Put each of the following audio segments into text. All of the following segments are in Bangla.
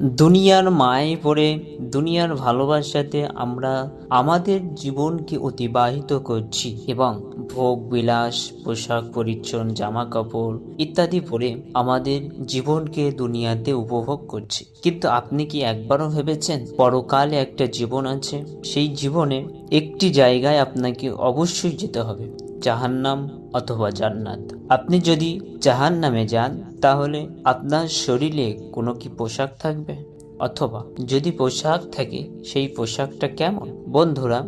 দুনিয়ার মায়ে পড়ে দুনিয়ার ভালোবাসাতে আমরা আমাদের জীবনকে অতিবাহিত করছি এবং ভোগ, বিলাস, পোশাক পরিচ্ছন্ন জামা কাপড় ইত্যাদি পরে আমাদের জীবনকে দুনিয়াতে উপভোগ করছি। কিন্তু আপনি কি একবারও ভেবেছেন পরকালে একটা জীবন আছে? সেই জীবনে একটি জায়গায় আপনাকে অবশ্যই যেতে হবে, জাহান্নাম অথবা জান্নাত। আপনি যদি জাহান নামে যান, তাহলে আপনার শরীরে কোনো কি পোশাক থাকবে? অথবা যদি পোশাক থাকে, সেই পোশাকটা কেমন? বন্ধুরা,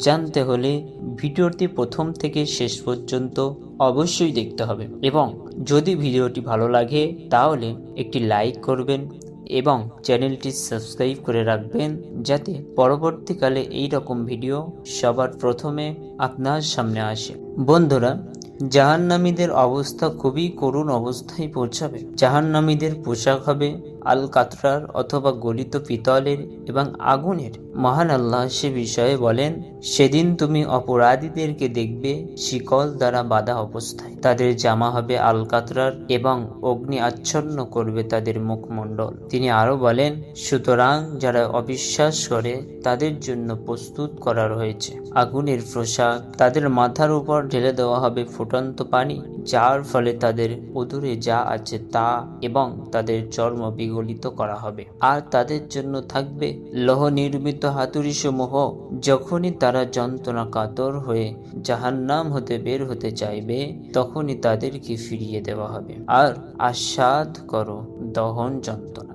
জানতে হলে ভিডিওটি প্রথম থেকে শেষ পর্যন্ত অবশ্যই দেখতে হবে। এবং যদি ভিডিওটি ভালো লাগে, তাহলে একটি লাইক করবেন এবং চ্যানেলটি সাবস্ক্রাইব করে রাখবেন, যাতে পরবর্তীকালে এই রকম ভিডিও সবার প্রথমে আপনার সামনে আসে। বন্ধুরা জাহান্নামীদের অবস্থা খুবই করুণ অবস্থায় পৌঁছাবে। জাহান্নামীদের পোশাক হবে আল কাতরার অথবা গলিত পিতলের এবং আগুনের মহান আল্লাহ সে বিষয়ে বলেন, সেদিন তুমি অপরাধীদেরকে দেখবে শিকল দ্বারা বাঁধা অবস্থায়। তাদের জামা হবে আল কাতরার এবং অগ্নি আচ্ছন্ন করবে তাদের মুখমণ্ডল। তিনি আরও বলেন, সুতরাং যারা অবিশ্বাস করে, তাদের জন্য প্রস্তুত করা রয়েছে। আগুনের পোশাক তাদের মাথার উপর ঢেলে দেওয়া হবে ফুটন্ত পানি, যার ফলে তাদের উদরে যা আছে তা এবং তাদের চর্ম বিগলিত করা হবে। আর তাদের জন্য থাকবে লৌহ নির্মিত হাতুড়ি সমূহ যখনই তারা যন্ত্রণা কাতর হয়ে জাহান্নাম হতে বের হতে চাইবে, তখনই তাদেরকে ফিরিয়ে দেওয়া হবে। আর আস্বাদ করো, দহন যন্ত্রণা।